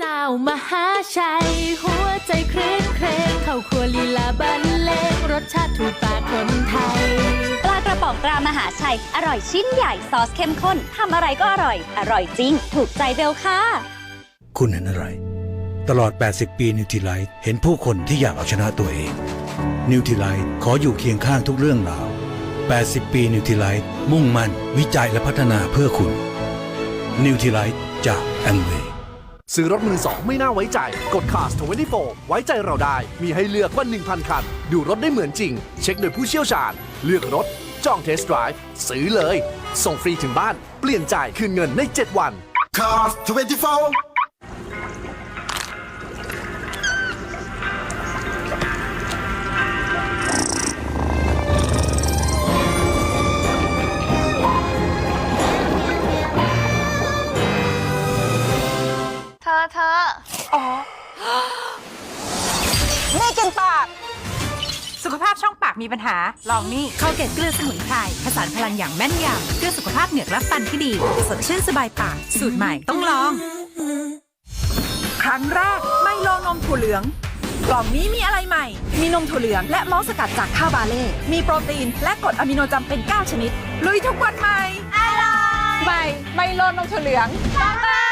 สาวมหาชัย หัวใจเครงเครงเข้าครัวลีลาบันเลงรสชาติถูกปากคนไทย ปลากระป๋องตรามหาชัย อร่อยชิ้นใหญ่ซอสเข้มข้นทำอะไรก็อร่อย อร่อยจริง ถูกใจเบลค่ะ คุณเห็นอะไร ตลอด 80 ปีนิวท i ไลท์เห็นผู้คนที่อยากเอาชนะตัวเอง นิวท i ไลท์ขออยู่เคียงข้างทุกเรื่องราว 80 ปีนิวท i ไลท์มุ่งมั่นวิจัยและพัฒนาเพื่อคุณนิวท i ไลท์จากแอมเวย์ ซื้อรถมือสองไม่น่าไว้ใจ กด Cars 24 ไว้ใจเราได้ มีให้เลือกกว่า 1,000 คัน ดูรถได้เหมือนจริง เช็คโดยผู้เชี่ยวชาญ เลือกรถ จองเทสต์ไดรฟ์ซื้อเลย ส่งฟรีถึงบ้าน เปลี่ยนจ่ายคืนเงินใน 7 วัน Cars 24 เธอเธอนี่กินปาก สุขภาพช่องปากมีปัญหา ลองนี่เข้าเกตเกลือสมุนไพรผสานพลังอย่างแม่นยำเพื่อสุขภาพเหงือกและฟันที่ดี สดชื่นสบายปาก สูตรใหม่ต้องลอง ครั้งแรกไมโลนมถั่วเหลือง กล่องนี้มีอะไรใหม่ มีนมถั่วเหลืองและมอสสกัดจากข้าวบาเล่ มีโปรตีนและกรดอะมิโนจำเป็น 9 ชนิด ลุยทุกวันใหม่ใหม่ไมโลนมถั่วเหลืองป้า